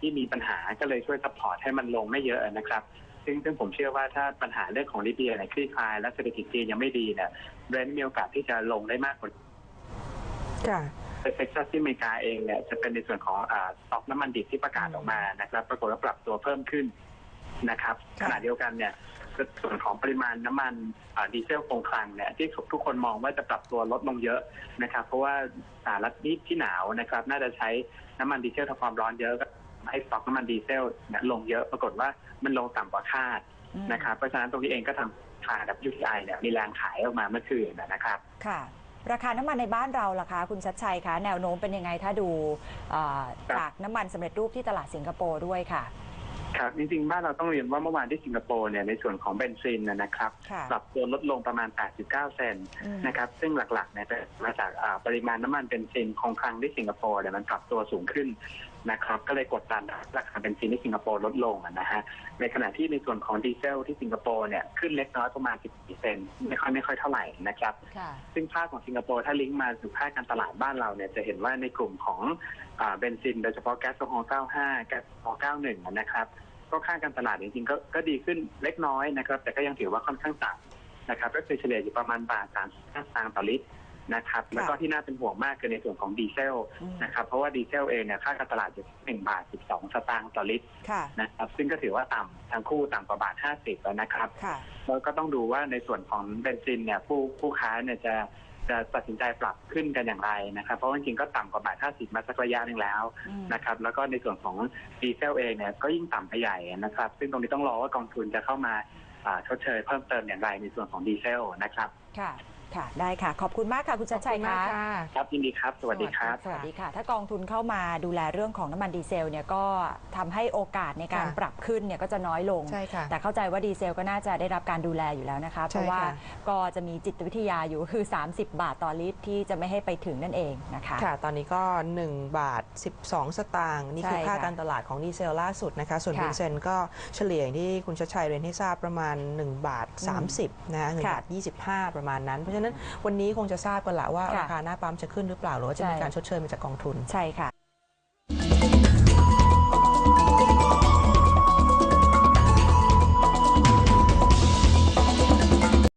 ที่มีปัญหาก็เลยช่วยซัพพอร์ตให้มันลงไม่เยอะนะครับซึ่งซึ่งผมเชื่อว่าถ้าปัญหาเรื่องของลิเบียเนี่ยคลี่คลายและเศรษฐกิจจีนยังไม่ดีเนี่ยเบรนท์มีโอกาสที่จะลงได้มากกว่าค่ะเท็กซัสที่อเมริกาเองเนี่ยจะเป็นในส่วนของอ่าสต็อกน้ำมันดิบที่ประกาศออกมานะครับ ปรากฏว่าปรับตัวเพิ่มขึ้นนะครับค่ะขณะเดียวกันเนี่ยส่วนของปริมาณน้ำมันอ่าดีเซลคงคลังเนี่ยที่ทุกคนมองว่าจะปรับตัวลดลงเยอะนะครับ เพราะว่าสหรัฐนี่ที่หนาวนะครับ น่าจะใช้น้ำมันดีเซลทำความร้อนเยอะก็ ให้สต็อกน้ำมันดีเซลเนี่ยลงเยอะปรากฏว่ามันลงต่ำกว่าคาดอืมนะครับเพราะฉะนั้นตรงนี้เองก็ทำคา WTI เนี่ยมีแรงขายออกมาเมื่อคืนนะครับค่ะราคาน้ำมันในบ้านเราล่ะคะ คุณชัดชัยคะแนวโน้มเป็นยังไงถ้าดูเอ่อครับจากน้ำมันสำเร็จรูปที่ตลาดสิงคโปร์ด้วยค่ะ ครับ จริงๆ บ้านเราต้องเรียนว่าเมื่อวานที่สิงคโปร์เนี่ยในส่วนของเบนซินนะนะครับค่ะปรับตัวลดลงประมาณ 89 เซนต์อืมนะครับซึ่งหลักๆเนี่ยเป็นมาจากอ่าปริมาณน้ำมันเบนซินคงคลังที่สิงคโปร์เนี่ยมันปรับตัวสูงขึ้น นะครับก็เลยกดดันราคาเบนซินที่สิงคโปร์ลดลงอะนะฮะในขณะที่ในส่วนของดีเซลที่สิงคโปร์เนี่ยขึ้นเล็กน้อยประมาณ 10เซนต์ไม่ค่อยไม่ค่อยเท่าไหร่นะครับค่ะซึ่งภาพของสิงคโปร์ถ้าลิงก์มาสู่ภาคการตลาดบ้านเราเนี่ยจะเห็นว่าในกลุ่มของอาเบนซิน โดยเฉพาะแก๊สโซฮอล์95แก๊สโซฮอล์91นะครับก็ค่าการตลาดจริงๆก็ก็ดีขึ้นเล็กน้อยนะครับ แต่ก็ยังถือว่าค่อนข้างต่ำนะครับก็คือเฉลี่ยอยู่ประมาณบาท35สตางค์ต่อลิตร นะครับแล้วก็ที่น่าเป็นห่วงมากคือในส่วนของดีเซลอืมนะครับเพราะว่าดีเซลเองเนี่ยค่าการตลาดอยู่ที่1บาท 12 สตางค์ต่อลิตรค่ะนะครับซึ่งก็ถือว่าต่ำทั้งคู่ต่ำกว่าบาท 50 แล้วนะครับค่ะแล้วก็ต้องดูว่าในส่วนของเบนซินเนี่ยผู้ผู้ค้าเนี่ยจะจะตัดสินใจปรับขึ้นกันอย่างไรนะครับ เพราะว่าจริงๆก็ต่ำกว่าบาท 50 มาสักระยะหนึ่งแล้วอืมนะครับ แล้วก็ในส่วนของดีเซลเองเนี่ยก็ยิ่งต่ำไปใหญ่นะครับ ซึ่งตรงนี้ต้องรอว่ากองทุนจะเข้ามาอ่าชดเชยเพิ่มเติมอย่างไรในส่วนของดีเซลนะครับ ค่ะค่ะ ได้ค่ะ ขอบคุณมากค่ะ คุณชัดชัยขอบณมากค่ะ ครับยินดีครับ สวัสดีครับ สวัสดีค่ะ ถ้ากองทุนเข้ามาดูแลเรื่องของน้ำมันดีเซลเนี่ยก็ทำให้โอกาสในการค่ะปรับขึ้นเนี่ยก็จะน้อยลง ใช่ค่ะแต่เข้าใจว่าดีเซลก็น่าจะได้รับการดูแลอยู่แล้วนะคะ เพใช่ราะว่าค่ะ ก็จะมีจิตวิทยาอยู่ก็คือ 30 บาทต่อลิตรที่จะไม่ให้ไปถึงนั่นเองนะคะ ค่ะ ตอนนี้ก็ 1 บาท 12 สตางค์นี่คือใช่ค่าค่ะการตลาดของดีเซลล่าสุดนะคะ ส่วนค่ะเบนเซนก็เฉลี่ยอย่างที่คุณชัดชัยเรียนให้ทราบประมาณ 1 บาท 30 นะหนึ่งค่ะ บาท 25 ประมาณนั้นเพราะฉะนั้นวันนี้คงจะทราบกันละว่าค่ะราคาหน้าปั๊มจะขึ้นหรือเปล่าหรือว่าจะมีใช่การชดเชยมาจากกองทุน ใช่ค่ะ